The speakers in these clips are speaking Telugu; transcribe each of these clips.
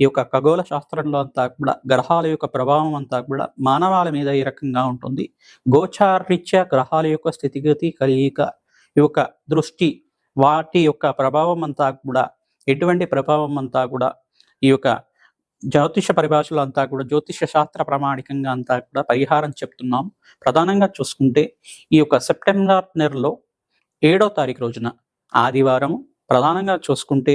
ఈ యొక్క ఖగోళ శాస్త్రంలో అంతా కూడా గ్రహాల యొక్క ప్రభావం అంతా కూడా మానవాల మీద ఈ రకంగా ఉంటుంది. గోచారీత్యా గ్రహాల యొక్క స్థితిగతి కలియిక ఈ యొక్క దృష్టి వాటి యొక్క ప్రభావం అంతా కూడా ఎటువంటి ప్రభావం అంతా కూడా ఈ యొక్క జ్యోతిష పరిభాషలో అంతా కూడా జ్యోతిష శాస్త్ర ప్రామాణికంగా అంతా కూడా పరిహారం చెప్తున్నాం. ప్రధానంగా చూసుకుంటే ఈ యొక్క సెప్టెంబర్ నెలలో ఏడో తారీఖు రోజున ఆదివారం ప్రధానంగా చూసుకుంటే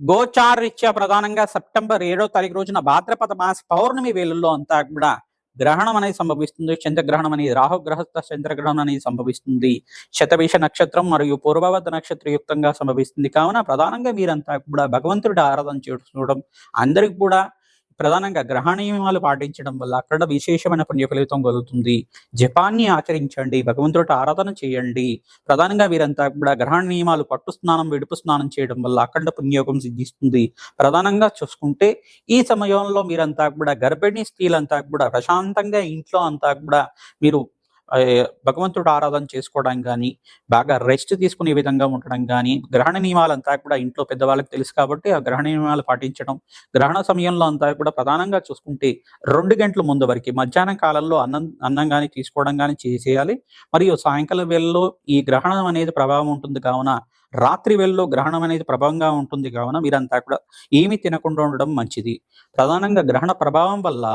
గోచారీత్యా ప్రధానంగా సెప్టెంబర్ ఏడో తారీఖు రోజున భాద్రపద మాస పౌర్ణమి వేళల్లో అంతా కూడా గ్రహణం అనేది సంభవిస్తుంది. చంద్రగ్రహణం అనేది రాహుగ్రహస్థ చంద్రగ్రహణం అనేది సంభవిస్తుంది. శతభిష నక్షత్రం మరియు పూర్వవద్ద నక్షత్ర యుక్తంగా సంభవిస్తుంది. కావున ప్రధానంగా మీరంతా కూడా భగవంతుడి ఆరాధన చేసుకోవడం అందరికి కూడా ప్రధానంగా గ్రహణ నియమాలు పాటించడం వల్ల అక్కడ విశేషమైన పుణ్య ఫలితం కలుగుతుంది. జపాన్ని ఆచరించండి భగవంతుడి ఆరాధన చేయండి. ప్రధానంగా వీరంతా కూడా గ్రహణ నియమాలు పట్టు స్నానం విడుపు స్నానం చేయడం వల్ల అఖండ పుణ్యోగం సిద్ధిస్తుంది. ప్రధానంగా చూసుకుంటే ఈ సమయంలో మీరంతా కూడా గర్భిణీ స్త్రీలంతా కూడా ప్రశాంతంగా ఇంట్లో అంతా కూడా మీరు భగవంతుడు ఆరాధన చేసుకోవడం కానీ బాగా రెస్ట్ తీసుకునే విధంగా ఉండడం కానీ గ్రహణ నియమాలంతా కూడా ఇంట్లో పెద్దవాళ్ళకి తెలుసు కాబట్టి ఆ గ్రహణ నియమాలు పాటించడం గ్రహణ సమయంలో అంతా కూడా ప్రధానంగా చూసుకుంటే రెండు గంటల ముందు వరకు మధ్యాహ్నం కాలంలో అన్నం అన్నం కానీ తీసుకోవడం కానీ చేసేయాలి. మరియు సాయంకాలం వేళలో ఈ గ్రహణం అనేది ప్రభావం ఉంటుంది కావున రాత్రి వేళలో గ్రహణం అనేది ప్రభావంగా ఉంటుంది కావున మీరంతా కూడా ఏమి తినకుండా ఉండడం మంచిది. ప్రధానంగా గ్రహణ ప్రభావం వల్ల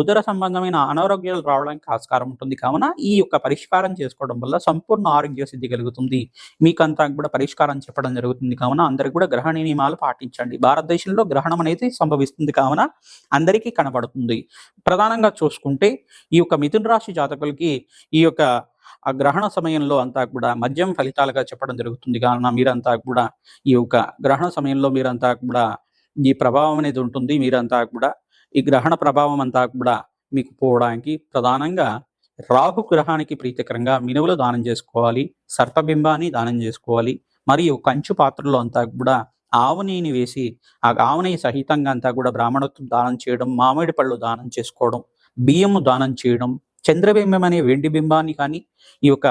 ఉదర సంబంధమైన అనారోగ్యాలు రావడానికి ఆస్కారం ఉంటుంది. కావున ఈ యొక్క పరిష్కారం చేసుకోవడం వల్ల సంపూర్ణ ఆరోగ్య సిద్ధి కలుగుతుంది. మీకంతా కూడా పరిష్కారం చెప్పడం జరుగుతుంది. కావున అందరికి కూడా గ్రహణ నియమాలు పాటించండి. భారతదేశంలో గ్రహణం అనేది సంభవిస్తుంది. కావున అందరికీ కనబడుతుంది. ప్రధానంగా చూసుకుంటే ఈ యొక్క మిథున రాశి జాతకులకి ఈ యొక్క ఆ గ్రహణ సమయంలో అంతా కూడా మద్యం ఫలితాలుగా చెప్పడం జరుగుతుంది. కావున మీరంతా కూడా ఈ యొక్క గ్రహణ సమయంలో మీరంతా కూడా ఈ ప్రభావం అనేది ఉంటుంది. మీరంతా కూడా ఈ గ్రహణ ప్రభావం అంతా కూడా మీకు పోవడానికి ప్రధానంగా రాహు గ్రహానికి ప్రీతికరంగా మినువులు దానం చేసుకోవాలి సర్పబింబాన్ని దానం చేసుకోవాలి మరియు కంచు పాత్రలో అంతా కూడా ఆవు వేసి ఆ ఆవనేయి సహితంగా అంతా కూడా బ్రాహ్మణత్వం దానం చేయడం మామిడి పళ్ళు దానం చేసుకోవడం బియ్యము దానం చేయడం చంద్రబింబం అనే వెండి బింబాన్ని కానీ ఈ యొక్క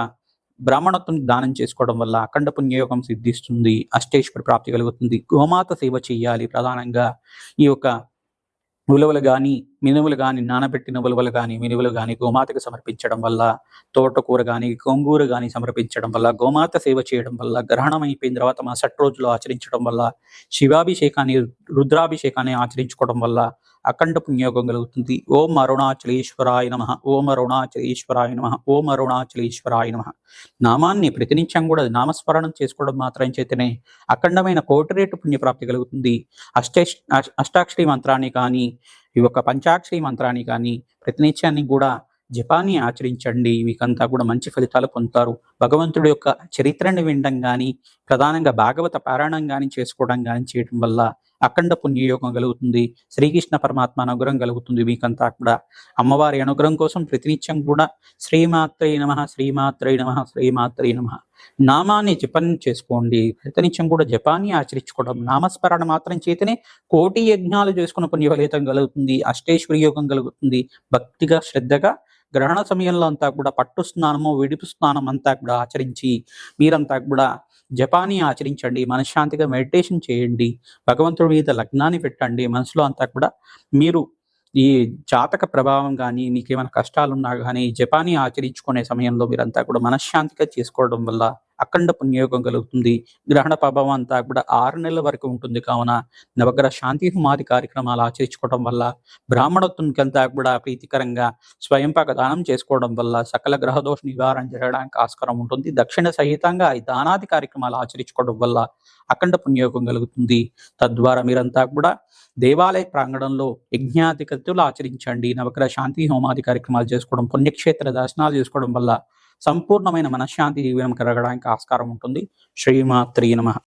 బ్రాహ్మణత్వం దానం చేసుకోవడం వల్ల అఖండ పుణ్యయోగం సిద్ధిస్తుంది అష్టేశ్వర ప్రాప్తి కలుగుతుంది గోమాత సేవ చేయాలి ప్రధానంగా. ఈ యొక్క ఉలవలు కానీ మినుములు కానీ నానబెట్టిన ఉలవలు కానీ మినుములు కానీ గోమాతకు సమర్పించడం వల్ల తోటకూర కానీ గోంగూర కానీ సమర్పించడం వల్ల గోమాత సేవ చేయడం వల్ల గ్రహణం అయిపోయిన తర్వాత మరుసటి రోజులు ఆచరించడం వల్ల శివాభిషేకాన్ని రుద్రాభిషేకాన్ని ఆచరించుకోవడం వల్ల అఖండ పుణ్యోగం కలుగుతుంది. ఓం అరుణాచలేశ్వరాయ నమ. ఓం అరుణాచలేశ్వరాయ నమ. ఓం అరుణాచలేశ్వరాయ నమ. నామాన్ని ప్రతినిత్యం కూడా నామస్మరణం చేసుకోవడం మాత్రం చేతనే అఖండమైన కోటి రేటు పుణ్యప్రాప్తి కలుగుతుంది. అష్ట అష్టాక్షరి మంత్రాన్ని కానీ ఈ యొక్క పంచాక్షరి మంత్రాన్ని కానీ ప్రతినిత్యాన్ని కూడా జపాన్ని ఆచరించండి. మీకంతా కూడా మంచి ఫలితాలు పొందుతారు. భగవంతుడి యొక్క చరిత్రని వినడం కానీ ప్రధానంగా భాగవత పారాయణం కానీ చేసుకోవడం కానీ చేయడం వల్ల అఖండ పుణ్యయోగం కలుగుతుంది. శ్రీకృష్ణ పరమాత్మ అనుగ్రహం కలుగుతుంది మీకంతా కూడా. అమ్మవారి అనుగ్రహం కోసం ప్రతినిత్యం కూడా శ్రీమాత్రై నమ శ్రీమాత్రై నమ శ్రీమాత్రై నమ. నామాన్ని జపం చేసుకోండి. ప్రతినిత్యం కూడా జపాన్ని ఆచరించుకోవడం నామస్మరణ మాత్రం చేతనే కోటి యజ్ఞాలు చేసుకున్న పుణ్య ఫలితం కలుగుతుంది. అష్టేశ్వరి యోగం కలుగుతుంది. భక్తిగా శ్రద్ధగా గ్రహణ సమయంలో అంతా కూడా పట్టు స్నానము విడిపు స్నానం అంతా కూడా ఆచరించి మీరంతా కూడా జపాన్ని ఆచరించండి మనశ్శాంతిగా మెడిటేషన్ చేయండి భగవంతుడి మీద లగ్నాన్ని పెట్టండి మనసులో అంతా కూడా మీరు ఈ జాతక ప్రభావం కానీ నీకేమైనా కష్టాలున్నా కష్టాలు ఉన్నా కానీ జపాన్ని ఆచరించుకునే సమయంలో మీరంతా కూడా మనశ్శాంతిగా చేసుకోవడం వల్ల అఖండ పుణ్యయోగం కలుగుతుంది. గ్రహణ ప్రభావం అంతా కూడా ఆరు నెలల వరకు ఉంటుంది. కావున నవగ్రహ శాంతి హుమాది కార్యక్రమాలు ఆచరించుకోవడం వల్ల బ్రాహ్మణత్వంకంతా కూడా ప్రీతికరంగా స్వయంపాక దానం చేసుకోవడం వల్ల సకల గ్రహదోష నివారణ జరగడానికి ఆస్కారం ఉంటుంది. దక్షిణ సహితంగా ఈ దానాది కార్యక్రమాలు ఆచరించుకోవడం వల్ల అఖండ పుణ్యయోగం కలుగుతుంది. తద్వారా మీరంతా కూడా దేవాలయ ప్రాంగణంలో యజ్ఞాధికతులు ఆచరించండి. నవగ్రహ శాంతి హోమాది కార్యక్రమాలు చేసుకోవడం పుణ్యక్షేత్ర దర్శనాలు చేసుకోవడం వల్ల సంపూర్ణమైన మనశ్శాంతి జీవనం కలగడానికి ఆస్కారం ఉంటుంది. శ్రీమాత్రి నమ.